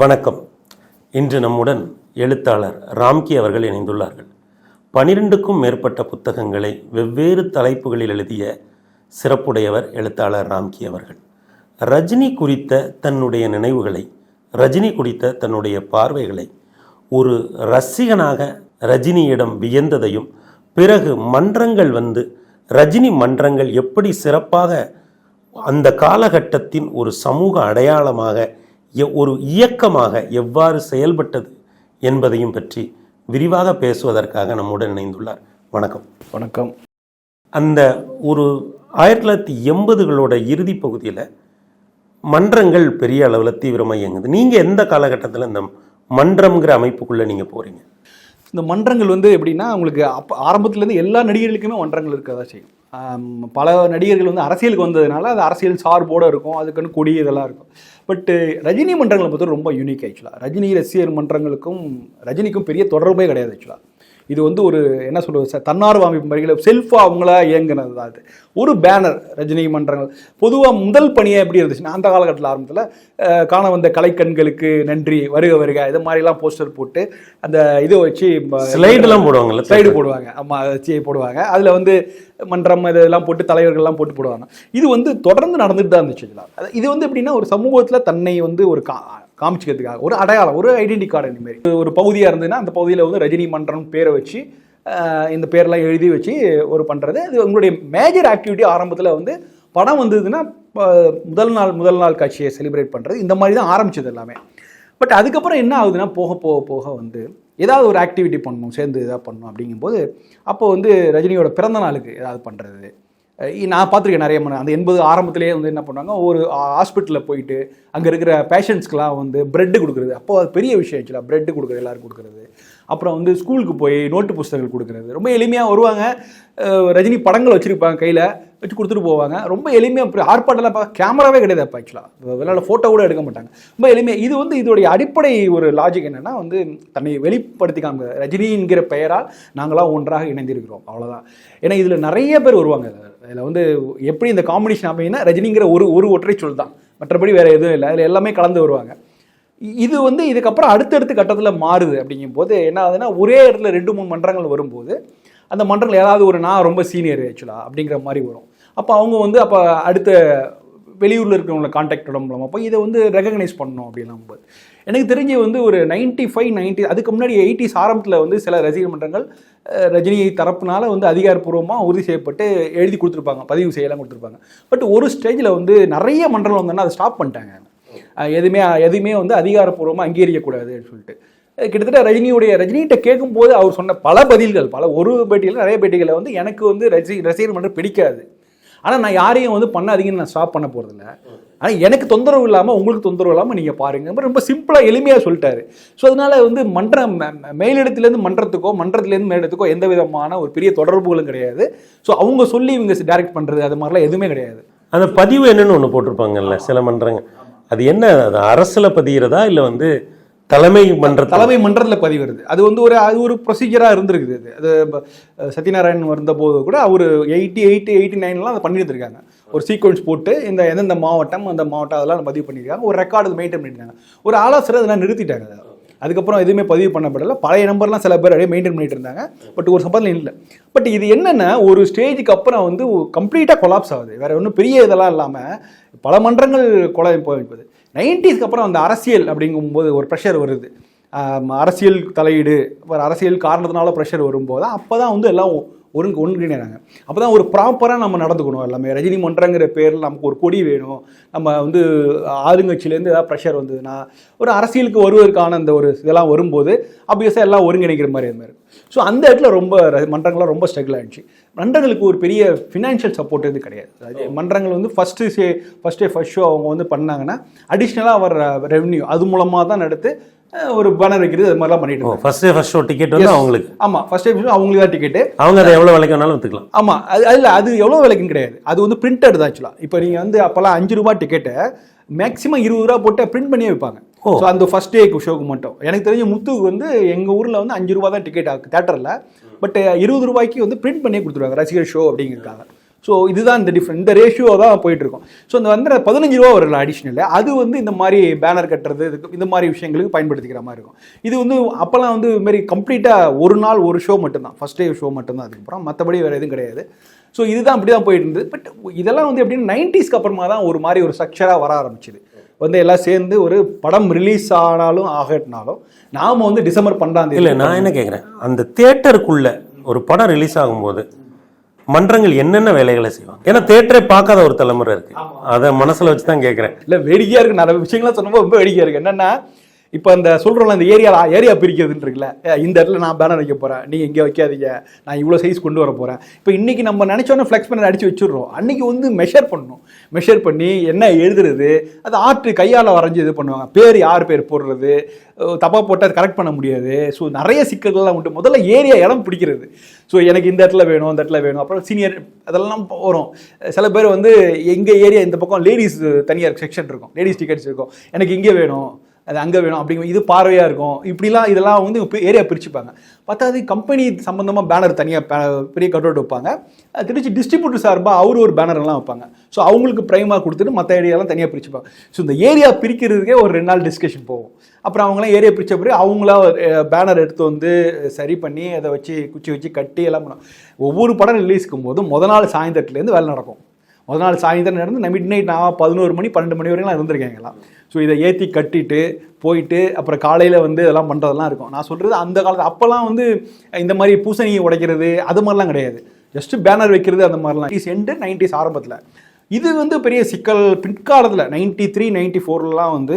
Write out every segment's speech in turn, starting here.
வணக்கம். இன்று நம்முடன் எழுத்தாளர் ராம்கி அவர்கள் இணைந்துள்ளார்கள். பனிரெண்டுக்கும் மேற்பட்ட புத்தகங்களை வெவ்வேறு தலைப்புகளில் எழுதிய சிறப்புடையவர் எழுத்தாளர் ராம்கி அவர்கள். ரஜினி குறித்த தன்னுடைய நினைவுகளை ரஜினி குறித்த தன்னுடைய பார்வைகளை ஒரு ரசிகனாக ரஜினியிடம் வியந்ததையும் பிறகு மன்றங்கள் வந்து ரஜினி மன்றங்கள் எப்படி சிறப்பாக அந்த காலகட்டத்தின் ஒரு சமூக அடையாளமாக ஒரு இயக்கமாக எவ்வாறு செயல்பட்டது என்பதையும் பற்றி விரிவாக பேசுவதற்காக நம்முடன் இணைந்துள்ளார். வணக்கம். வணக்கம். அந்த ஒரு ஆயிரத்தி தொள்ளாயிரத்தி எண்பதுகளோட இறுதி பகுதியில் மன்றங்கள் பெரிய அளவில் தீவிரமாக இயங்குது. நீங்கள் எந்த காலகட்டத்தில் இந்த மன்றம்ங்கிற அமைப்புக்குள்ளே நீங்கள் போகிறீங்க இந்த மன்றங்கள் வந்து எப்படின்னா உங்களுக்கு அப்போ ஆரம்பத்துலேருந்து எல்லா நடிகர்களுக்குமே மன்றங்கள் இருக்கதா செய்யும். பல நடிகர்கள் வந்து அரசியலுக்கு வந்ததுனால அது அரசியல் சார்போடு இருக்கும் அதுக்குன்னு கொடி இதெல்லாம் இருக்கும். பட்டு ரஜினி மன்றங்களை பொறுத்தவரை ரொம்ப யூனிக் ஆக்சுவலாக ரஜினி ரசிகர் மன்றங்களுக்கும் ரஜினிக்கும் பெரிய தொடர்பே கிடையாது ஆக்சுவலாக இது வந்து ஒரு என்ன சொல்றது ச- தன்னார்வ அமைப்பு முறையில் செல்ஃபாக அவங்களா இயங்குனது தான் அது ஒரு பேனர் ரஜினி மன்றங்கள் பொதுவாக முதல் பணியே எப்படி இருந்துச்சுன்னா அந்த காலகட்டத்தில் ஆரம்பத்தில் காண வந்த கலைக்கண்களுக்கு நன்றி வருக வருக இது மாதிரிலாம் போஸ்டர் போட்டு அந்த இதை வச்சு ஸ்லைடெல்லாம் போடுவாங்கல்ல ஸ்லைடு போடுவாங்க. ஆமாம் வச்சு போடுவாங்க. அதில் வந்து மன்றம் இதெல்லாம் போட்டு தலைவர்கள்லாம் போட்டு போடுவாங்க. இது வந்து தொடர்ந்து நடந்துட்டு தான் இருந்துச்சு இது வந்து எப்படின்னா ஒரு சமூகத்தில் தன்னை வந்து ஒரு கா காமிச்சிக்கிறதுக்காக. ஒரு அடையாளம் ஒரு ஐடென்டி கார்டு இந்த மாதிரி. ஒரு பகுதியாக இருந்ததுன்னா அந்த பகுதியில் வந்து ரஜினி மன்றம் பேரை வச்சு இந்த பேரெலாம் எழுதி வச்சு ஒரு பண்ணுறது இது உங்களுடைய மேஜர் ஆக்டிவிட்டி ஆரம்பத்தில் வந்து படம் வந்ததுன்னா முதல் நாள் முதல் நாள் காட்சியை செலிப்ரேட் பண்ணுறது இந்த மாதிரி தான் ஆரம்பிச்சது எல்லாமே. பட் அதுக்கப்புறம் என்ன ஆகுதுன்னா போக போக போக வந்து ஏதாவது ஒரு ஆக்டிவிட்டி பண்ணணும் சேர்ந்து ஏதாவது பண்ணணும் அப்படிங்கும்போது அப்போ வந்து ரஜினியோட பிறந்த நாளுக்கு ஏதாவது பண்ணுறது நான் பார்த்துருக்கேன் நிறைய மணி அந்த எண்பது ஆரம்பத்திலேயே வந்து என்ன பண்ணுவாங்க ஒரு ஹாஸ்பிட்டலில் போயிட்டு அங்கே இருக்கிற பேஷண்ட்ஸ்க்கெலாம் வந்து பிரெட்டு கொடுக்குறது. அப்போ அது பெரிய விஷயம் ஆக்சுவலாக பிரெட்டு கொடுக்குறது எல்லோரும் கொடுக்குறது. அப்புறம் வந்து ஸ்கூலுக்கு போய் நோட்டு புஸ்தகங்கள் கொடுக்குறது. ரொம்ப எளிமையாக வருவாங்க. ரஜினி படங்கள் வச்சுருப்பாங்க கையில் வச்சு கொடுத்துட்டு போவாங்க. ரொம்ப எளிமையாக ஆர்ப்பாட்டெல்லாம் பார்க்க கேமராவே கிடையாது அப்போ ஆக்சுவலாக விளையாட ஃபோட்டோ கூட எடுக்க மாட்டாங்க. ரொம்ப எளிமையாக இது வந்து இதோடைய அடிப்படை ஒரு லாஜிக் என்னென்னா வந்து தன்னை வெளிப்படுத்திக்காம ரஜினிங்கிற பெயரால் நாங்களாம் ஒன்றாக இணைந்திருக்கிறோம். அவ்வளோதான் ஏன்னா இதில் நிறைய பேர் வருவாங்க. இதில் வந்து எப்படி இந்த காம்பினேஷன் அமையினா ரஜினிங்கிற ஒரு ஒரு ஒற்றை சொல் தான். மற்றபடி வேறு எதுவும் இல்லை. அதில் எல்லாமே கலந்து வருவாங்க. இது வந்து இதுக்கப்புறம் அடுத்தடுத்த கட்டத்தில் மாறுது அப்படிங்கும்போது என்ன ஆகுதுன்னா ஒரே இடத்துல ரெண்டு மூணு மன்றங்கள் வரும்போது அந்த மன்றங்கள் ஏதாவது ஒரு நான் ரொம்ப சீனியர் ஆக்சுவலாக அப்படிங்கிற மாதிரி வரும். அப்போ அவங்க வந்து அப்போ அடுத்த வெளியூரில் இருக்கிறவங்கள காண்டாக்ட் மூலமாக போய் இதை வந்து ரெகக்னைஸ் பண்ணணும் அப்படின்லாம் போது எனக்கு தெரிஞ்சு வந்து ஒரு 95 ஃபைவ் நைன்ட்டி அதுக்கு முன்னாடி எயிட்டிஸ் ஆரம்பத்தில் வந்து சில ரசிகர் மன்றங்கள் ரஜினியை ரஜினி தரப்புனால வந்து அதிகாரப்பூர்வமாக உறுதி செய்யப்பட்டு எழுதி கொடுத்துருப்பாங்க பதிவு செய்யலாம் கொடுத்துருப்பாங்க. பட் ஒரு ஸ்டேஜில் வந்து நிறைய மன்றங்கள் வந்தோன்னா அதை ஸ்டாப் பண்ணிட்டாங்க. எதுவுமே எதுவுமே வந்து அதிகாரப்பூர்வமாக அங்கீகரிக்கக்கூடாதுன்னு சொல்லிட்டு. கிட்டத்தட்ட ரஜினியுடைய ரஜினிகிட்ட கேட்கும்போது அவர் சொன்ன பல பதில்கள் பல ஒரு பேட்டியில் நிறைய பேட்டிகளை வந்து எனக்கு வந்து ரசி ரசிகர் மன்றம் பிடிக்காது. ஆனால் நான் யாரையும் வந்து பண்ணாதீங்கன்னு நான் ஸ்டாப் பண்ண போகிறதில்ல ஆனால் எனக்கு தொந்தரவு இல்லாமல் உங்களுக்கு தொந்தரவு இல்லாமல் நீங்கள் பாருங்க. ரொம்ப சிம்பிளாக எளிமையாக சொல்லிட்டாரு. ஸோ அதனால வந்து மன்றம் மேலிடத்துலேருந்து மன்றத்துக்கோ மன்றத்துலேருந்து மேலிடத்துக்கோ எந்த விதமான ஒரு பெரிய தொடர்புகளும் கிடையாது. ஸோ அவங்க சொல்லி இவங்க டைரக்ட் பண்ணுறது அது மாதிரிலாம் எதுவுமே கிடையாது. அந்த பதிவு என்னன்னு ஒன்று போட்டிருப்பாங்கல்ல சில மன்றங்க. அது என்ன அது அரசில் பதிகிறதா இல்லை வந்து தலைமை மன்ற தலைமை மன்றத்தில் பதிவுறது அது வந்து ஒரு அது ஒரு ப்ரொசீஜராக இருந்திருக்குது அது அது ப- சத்யநாராயணன் வந்தபோது கூட அவர் எயிட்டி எயிட்டி எயிட்டி நைன்லாம் அதை பண்ணியிருந்திருக்காங்க. ஒரு சீக்வன்ஸ் போட்டு இந்த எந்தெந்த மாவட்டம் அந்த மாவட்டம் அதெல்லாம் பதிவு பண்ணியிருக்காங்க. ஒரு ரெக்கார்டு மெயின்டைன் பண்ணியிருக்காங்க. ஒரு ஆலோசனை அதெல்லாம் நிறுத்திட்டாங்க அதை. அதுக்கப்புறம் எதுவுமே பதிவு பண்ணப்படலை. பழைய நம்பர்லாம் சில பேர் அப்படியே மெயின்டைன் பண்ணிட்டு இருந்தாங்க. பட் ஒரு சம்பளம் இல்லை. பட் இது என்னென்னா ஒரு ஸ்டேஜுக்கு அப்புறம் வந்து கம்ப்ளீட்டாக கொலாப்ஸ் ஆகுது. வேற ஒன்றும் பெரிய இதெல்லாம் இல்லாமல் பல மன்றங்கள் கொலை போய்ப்பது நைன்டிஸ்க்கு அப்புறம் அந்த அரசியல் அப்படிங்கும்போது ஒரு ப்ரெஷர் வருது. அரசியல் தலையீடு ஒரு அரசியல் காரணத்தினால ப்ரெஷர் வரும்போது அப்போ தான் வந்து எல்லாம் ஒருங்கு ஒன்றிணைறாங்க அப்போ தான் ஒரு ப்ராப்பராக நம்ம நடந்துக்கணும் எல்லாமே. ரஜினி மன்றங்கிற பேரில் நமக்கு ஒரு கொடி வேணும். நம்ம வந்து ஆளுங்கட்சியிலேருந்து ஏதாவது ப்ரெஷர் வந்ததுன்னா ஒரு அரசியலுக்கு வருவதற்கான அந்த ஒரு இதெல்லாம் வரும்போது அப்வியஸாக எல்லாம் ஒருங்கிணைக்கிற மாதிரி அது மாதிரி. ஸோ அந்த இடத்துல ரொம்ப மன்றங்கள்லாம் ரொம்ப ஸ்ட்ரகிள் ஆயிடுச்சு. மன்றங்களுக்கு ஒரு பெரிய ஃபினான்ஷியல் சப்போர்ட் இது கிடையாது. அதாவது மன்றங்கள் வந்து first say first day first show அவங்க வந்து பண்ணாங்கன்னா அடிஷ்னலாக வர ரெவன்யூ அது மூலமாக தான் எடுத்து அஹ், ஒரு பேனர் வைக்கிறது அது மாதிரிலாம் பண்ணிட்டு ஃபர்ஸ்ட் ஃபர்ஸ்ட் ஷோ டிக்கெட் வந்து அவங்களுக்கு. ஆமாம் ஃபஸ்ட் டே அவங்களுக்கு தான் டிக்கெட்டு அவங்க அதை எவ்வளோ விலைக்கு வேணாலும் விற்றுக்கலாம் ஆமாம் அது அதில் அது எவ்வளோ விலைக்குன்னு கிடையாது. அது வந்து பிரிண்டட் தான் ஆக்சுவலாக இப்போ நீங்கள் வந்து அப்போல்லாம் அஞ்சு ரூபா டிக்கெட்டை மேக்ஸிமம் இருபது ரூபா போட்டு பிரிண்ட் பண்ணியே வைப்பாங்க. ஸோ அந்த ஃபர்ஸ்ட் டேக்கு ஷோக்கு மட்டும். எனக்கு தெரிஞ்ச முத்துக்கு வந்து எங்கள் ஊரில் வந்து அஞ்சு ரூபா தான் டிக்கெட் தேட்டரில் பட் uh, இருபது ரூபாய்க்கு வந்து பிரிண்ட் பண்ணியே கொடுத்துருவாங்க ரசிகர் ஷோ அப்படிங்கிறதுக்காக. ஸோ இதுதான் இந்த டிஃப்ரெண்ட் இந்த ரேஷியோ தான் போயிட்டு இருக்கும் ஸோ இந்த வந்து பதினஞ்சு ரூபா வரல அடிஷ்னல் அது வந்து இந்த மாதிரி பேனர் கட்டுறது இதுக்கு இந்த மாதிரி விஷயங்களுக்கு பயன்படுத்திக்கிற மாதிரி இருக்கும். இது வந்து அப்போல்லாம் வந்து இது மாதிரி கம்ப்ளீட்டாக ஒரு நாள் ஒரு ஷோ மட்டும்தான். ஃபஸ்ட் டே ஷோ மட்டும்தான் அதுக்கப்புறம் மற்றபடி வேறு எதுவும் கிடையாது. ஸோ இதுதான் அப்படி தான் போயிட்டு இருந்தது பட் இதெல்லாம் வந்து எப்படின்னா நைன்டிஸ்க்கு அப்புறமா தான் ஒரு மாதிரி ஒரு ஸ்ட்ரக்சராக வர ஆரம்பிச்சிது. வந்து எல்லாம் சேர்ந்து ஒரு படம் ரிலீஸ் ஆனாலும் ஆகட்டினாலும் நாம வந்து டிசம்பர் பன்னெண்டாம் தேதி இல்ல நான் என்ன கேக்குறேன்? அந்த தியேட்டருக்குள்ள ஒரு படம் ரிலீஸ் ஆகும்போது மன்றங்கள் என்னென்ன வேலைகளை செய்வாங்க? ஏன்னா தியேட்டரை பார்க்காத ஒரு தலைமுறை இருக்கு. அதை மனசுல வச்சு தான் கேட்குறேன் இல்லை வேடிக்கையாக இருக்கு. நிறைய விஷயங்கள்லாம் சொன்னப்போ ரொம்ப வேடிக்கையாக இருக்கு. என்னன்னா இப்போ அந்த சொல்கிறோம்ல அந்த ஏரியா ஏரியா பிரிக்கிறதுன்னு இருக்குல்ல இந்த இடத்துல நான் பேனர் வைக்க போகிறேன் நீங்கள் இங்கே வைக்காதீங்க நான் இவ்வளோ சைஸ் கொண்டு வர போகிறேன் இப்போ இன்றைக்கி நம்ம நினச்சோன்னே ஃப்ளெக்ஸ் பண்ணி அடித்து வச்சுடுறோம். அன்றைக்கி வந்து மெஷர் பண்ணணும். மெஷர் பண்ணி என்ன எழுதுறது அது ஆர்ட் கையால் வரைஞ்சி இது பண்ணுவாங்க. பேர் யார் பேர் போடுறது தப்பாக போட்டால் அது கரெக்ட் பண்ண முடியாது. ஸோ நிறைய சிக்கல்கள்லாம் உண்டு. முதல்ல ஏரியா இடம் பிடிக்கிறது. ஸோ எனக்கு இந்த இடத்துல வேணும் இந்த இடத்துல வேணும். அப்புறம் சீனியர் அதெல்லாம் வரும். சில பேர் வந்து எங்கள் ஏரியா இந்த பக்கம் லேடிஸ் தனியார் செக்ஷன் இருக்கும். லேடிஸ் டிக்கெட்ஸ் இருக்கும். எனக்கு இங்கே வேணும். அது அங்கே வேணும் அப்படிங்கிற இது பார்வையாக இருக்கும். இப்படிலாம் இதெல்லாம் வந்து ஏரியா பிரிச்சுப்பாங்க. பத்தாவது கம்பெனி சம்மந்தமாக பேனர் தனியாக பெரிய கட் அவுட் வைப்பாங்க. திருச்சி டிஸ்ட்ரிபியூட்டர் சார்பாக அவர் ஒரு பேனர்லாம் வைப்பாங்க. ஸோ அவங்களுக்கு ப்ரைமாக கொடுத்துட்டு மற்ற ஏரியாலாம் தனியாக பிரிச்சுப்பாங்க. ஸோ இந்த ஏரியா பிரிக்கிறதுக்கே ஒரு ரெண்டு நாள் டிஸ்கஷன் போகும். அப்புறம் அவங்களாம் ஏரியா பிரித்த பிறகு அவங்களா பேனர் எடுத்து வந்து சரி பண்ணி அதை வச்சு குச்சி வச்சு கட்டி எல்லாம் பண்ணுவோம் ஒவ்வொரு படம் ரிலீஸ்க்கும் போதும் முத நாள் சாயந்தரத்துலேருந்து வேலை நடக்கும். முதல் நாள் சாயந்தரம் நடந்து மிட் நைட் நான் பதினோரு மணி பன்னெண்டு மணி வரைக்கும் இருந்திருக்கேன் எல்லாம் ஸோ இதை ஏற்றி கட்டிட்டு போயிட்டு அப்புறம் காலையில் வந்து இதெல்லாம் பண்ணுறதெல்லாம் இருக்கும். நான் சொல்கிறது அந்த காலத்து அப்போல்லாம் வந்து இந்த மாதிரி பூசணி உடைக்கிறது அது மாதிரிலாம் கிடையாது. ஜஸ்ட்டு பேனர் வைக்கிறது அந்த மாதிரிலாம். இஸ் எண்டு நைன்டிஸ் ஆரம்பத்தில். இது வந்து பெரிய சிக்கல் பிற்காலத்தில் நைன்டி த்ரீ நைன்டி ஃபோர்லாம் வந்து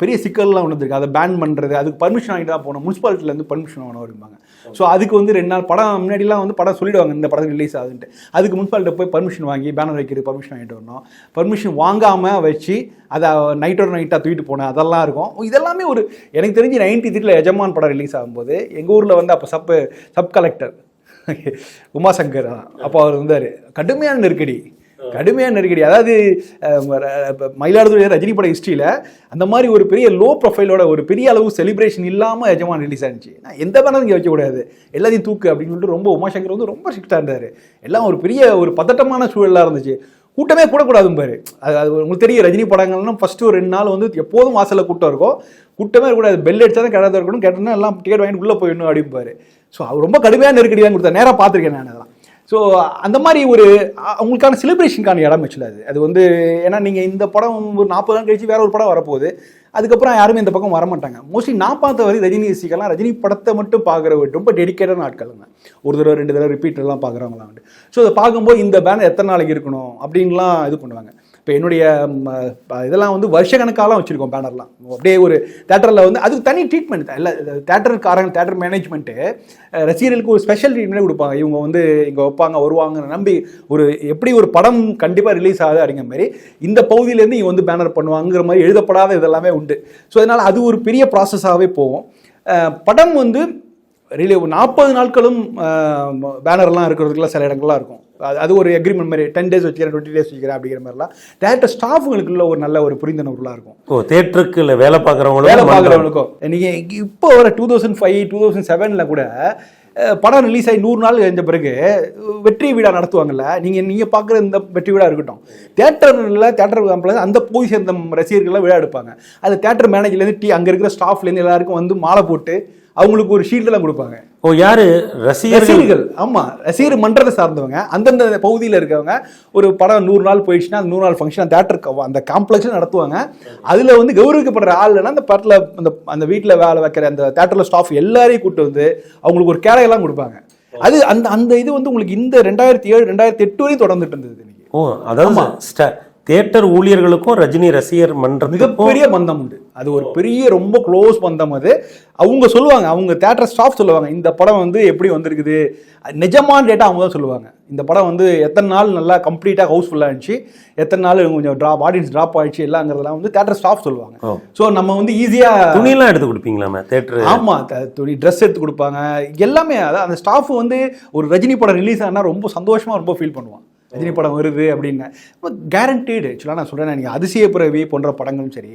பெரிய சிக்கல்லாம் ஒன்று இருக்கு அதை பேன் பண்ணுறது அதுக்கு பர்மிஷன் வாங்கிட்டு தான் போகணும். முனிசிபாலிட்டிலேருந்து பர்மிஷன் வாங்கணும் இருப்பாங்க ஸோ அதுக்கு வந்து ரெண்டு நாள் படம் முன்னாடிலாம் வந்து படம் சொல்லிடுவாங்க இந்த படம் ரிலீஸ் ஆகுதுன்ட்டு. அதுக்கு முனிசிபாலிட்டி போய் பர்மிஷன் வாங்கி பேனர் வைக்கிறது பர்மிஷன் வாங்கிட்டு வரணும். பர்மிஷன் வாங்காமல் வச்சு அதை நைட்டோட நைட்டாக தூக்கிட்டு போனேன் அதெல்லாம் இருக்கும். இதெல்லாமே ஒரு எனக்கு தெரிஞ்சு நைன்டி த்ரீல எஜமான் படம் ரிலீஸ் ஆகும்போது எங்கள் ஊரில் வந்து அப்போ சப் சப் கலெக்டர் உமாசங்கர் அப்போ அவர் இருந்தார் கடுமையான நெருக்கடி. கடுமையான நெருக்கடி. அதாவது மயிலாடுதுறை ரஜினி பட ஹிஸ்ட்ரியில் அந்த மாதிரி ஒரு பெரிய லோ ப்ரொஃபைலோட ஒரு பெரிய அளவு செலிப்ரேஷன் இல்லாமல் எஜமான் ரிலீஸ் ஆனிச்சு நான் எந்த பேனரும் இங்கே வைக்கக்கூடாது. எல்லாத்தையும் தூக்கு அப்படின்னு சொல்லிட்டு ரொம்ப உமாசங்கர் வந்து ரொம்ப ஸ்ட்ரிக்டாக இருந்தார். எல்லாம் ஒரு பெரிய ஒரு பதட்டமான சூழலாக இருந்துச்சு. கூட்டமே கூடக்கூடாதும் பாரு. அது அது உங்களுக்கு தெரியும் ரஜினி படங்கள்னா ஃபஸ்ட்டு ஒரு ரெண்டு நாள் வந்து எப்போதும் வாசலில் கூட்டம் இருக்கும். கூட்டமே இருக்கக்கூடாது. பெல் அடிச்சா தான் கிடந்து இருக்கணும் கேட்டோன்னா எல்லாம் டிக்கெட் வாங்கிட்டு உள்ளே போயிடணும் அப்படிம்பாரு. ஸோ அவர் ரொம்ப கடுமையான நெருக்கடி தான் நேராக பார்த்துருக்கேன் நான் அதெல்லாம். ஸோ அந்த மாதிரி ஒரு அவங்களுக்கான செலிப்ரேஷனுக்கான இடம் வச்சுல அது. அது வந்து ஏன்னா நீங்கள் இந்த படம் ஒரு நாற்பது நாள் கழிச்சு வேற ஒரு படம் வரப்போகுது. அதுக்கப்புறம் யாருமே இந்த பக்கம் வர மாட்டாங்க மோஸ்ட்லி நான் பார்த்த வரை ரஜினி ரசிகர்லாம் ரஜினி படத்தை மட்டும் பார்க்குற ரொம்ப டெடிக்கேட்டான ஆட்களுங்க ஒரு தடவை ரெண்டு தடவை ரிப்பீட்டெல்லாம் பார்க்குறவங்களாம் வந்து ஸோ அதை பார்க்கும்போது இந்த பேனர் எத்தனை நாளைக்கு இருக்கணும் அப்படின்லாம் இது பண்ணுவாங்க. இப்போ என்னுடைய இதெல்லாம் வந்து வருஷக்கணக்காலாம் வச்சுருக்கோம் பேனர்லாம் அப்படியே ஒரு தேட்டரில் வந்து அதுக்கு தனி ட்ரீட்மெண்ட் தான். இல்லை தேட்டருக்காரங்க தேட்டர் மேனேஜ்மெண்ட்டு ரசிகர்களுக்கு ஒரு ஸ்பெஷல் ட்ரீட்மெண்ட் கொடுப்பாங்க. இவங்க வந்து இங்கே வைப்பாங்க வருவாங்க நம்பி ஒரு எப்படி ஒரு படம் கண்டிப்பாக ரிலீஸ் ஆகுது அப்படிங்கிற மாதிரி இந்த பகுதியிலேருந்து இவங்க வந்து பேனர் பண்ணுவாங்கிற மாதிரி எழுதப்படாத இதெல்லாமே உண்டு. ஸோ அதனால் அது ஒரு பெரிய ப்ராசஸாகவே போகும். படம் வந்து ரிலே நாற்பது நாட்களும் பேனர்லாம் இருக்கிறதுக்குலாம் சில இடங்கள்லாம் இருக்கும். அது அது ஒரு எக்ரிமெண்ட் மாதிரி டென் டேஸ் வச்சுக்கிறேன் டுவெண்ட்டி டேஸ் வச்சுக்கிறேன் அப்படிங்கிற மாதிரிலாம். டேரக்டர் ஸ்டாஃபுங்களுக்குள்ள ஒரு நல்ல ஒரு புரிந்துணர்வுலாம் இருக்கும். ஓ தேட்டருக்கு இல்லை வேலை வேலை பார்க்குறவங்களும் பார்க்குறவங்களுக்கும். நீங்கள் இப்போ வர two thousand five two thousand செவனில் கூட படம் ரிலீஸ் ஆகி நூறு நாள் கழிஞ்ச பிறகு வெற்றி விழா நடத்துவாங்கல்ல நீங்கள் நீங்கள் பார்க்குற இந்த வெற்றி விழா இருக்கட்டும். தேட்டரில் தேட்டர் காம்ப்ளெக்ஸ் அந்த போய் சேர்ந்த ரசிகர்கள்லாம் விழா எடுப்பாங்க. அது தேட்டர் மேனேஜர்லேருந்து டீ அங்கே இருக்கிற ஸ்டாஃப்லேருந்து எல்லாருக்கும் வந்து மாலை போட்டு அவங்களுக்கு ஒரு ஷீல்டெல்லாம் கொடுப்பாங்க. ஓ யாரு? ரசிகர்கள். ரசிகர்கள். ஆமா ரசிகர் மன்றத்தை சார்ந்தவங்க. அந்தந்த பகுதியில் இருக்கவங்க ஒரு படம் நூறு நாள் போயிடுச்சுன்னா அந்த நூறு நாள் ஃபங்க்ஷன் தேட்டருக்கு அந்த காம்ப்ளெக்ஸில் நடத்துவாங்க. அதுல வந்து கௌரவிக்கப்படுற ஆள்னா அந்த படத்தில் அந்த அந்த வீட்டில் வேலை வைக்கிற அந்த தேட்டரில் ஸ்டாஃப் எல்லாரையும் கூட்டு வந்து அவங்களுக்கு ஒரு கேடையெல்லாம் கொடுப்பாங்க. அது அந்த அந்த இது வந்து உங்களுக்கு இந்த ரெண்டாயிரத்தி ஏழு ரெண்டாயிரத்தி எட்டு வரையும் தொடர்ந்துட்டு இருந்தது ஓ அதாவது ஸ்ட- தியேட்டர் ஊழியர்களுக்கும் ரஜினி ரசிகர் மன்றத்துக்கும் மிகப்பெரிய பந்தம் உண்டு. அது ஒரு பெரிய ரொம்ப க்ளோஸ் பந்தம் அது. அவங்க சொல்லுவாங்க அவங்க தேட்டர் ஸ்டாஃப் சொல்லுவாங்க இந்த படம் வந்து எப்படி வந்திருக்குது? நிஜமான டேட்டா அவங்க தான் சொல்லுவாங்க. இந்த படம் வந்து எத்தனை நாள் நல்லா கம்ப்ளீட்டாக ஹவுஸ்ஃபுல்லாக இருந்துச்சு? எத்தனை நாள் கொஞ்சம் ட்ராப் ஆடியன்ஸ் ட்ராப் ஆயிடுச்சு? எல்லாங்கிறதெல்லாம் வந்து தேட்டர் ஸ்டாஃப் சொல்லுவாங்க. ஸோ நம்ம வந்து ஈஸியாக துணியெல்லாம் எடுத்து கொடுப்பீங்களாமே தேட்டர் ஆமா த- துணி ட்ரெஸ் எடுத்து கொடுப்பாங்க. எல்லாமே அதான் அந்த ஸ்டாஃப் வந்து ஒரு ரஜினி படம் ரிலீஸ் ஆனா ரொம்ப சந்தோஷமா ரொம்ப ஃபீல் பண்ணுவான் ரஜினி படம் வருது அப்படின்னு. கேரண்டீடு ஆக்சுவலாக நான் சொல்றேன் நீங்கள் அதிசய பிறவி போன்ற படங்களும் சரி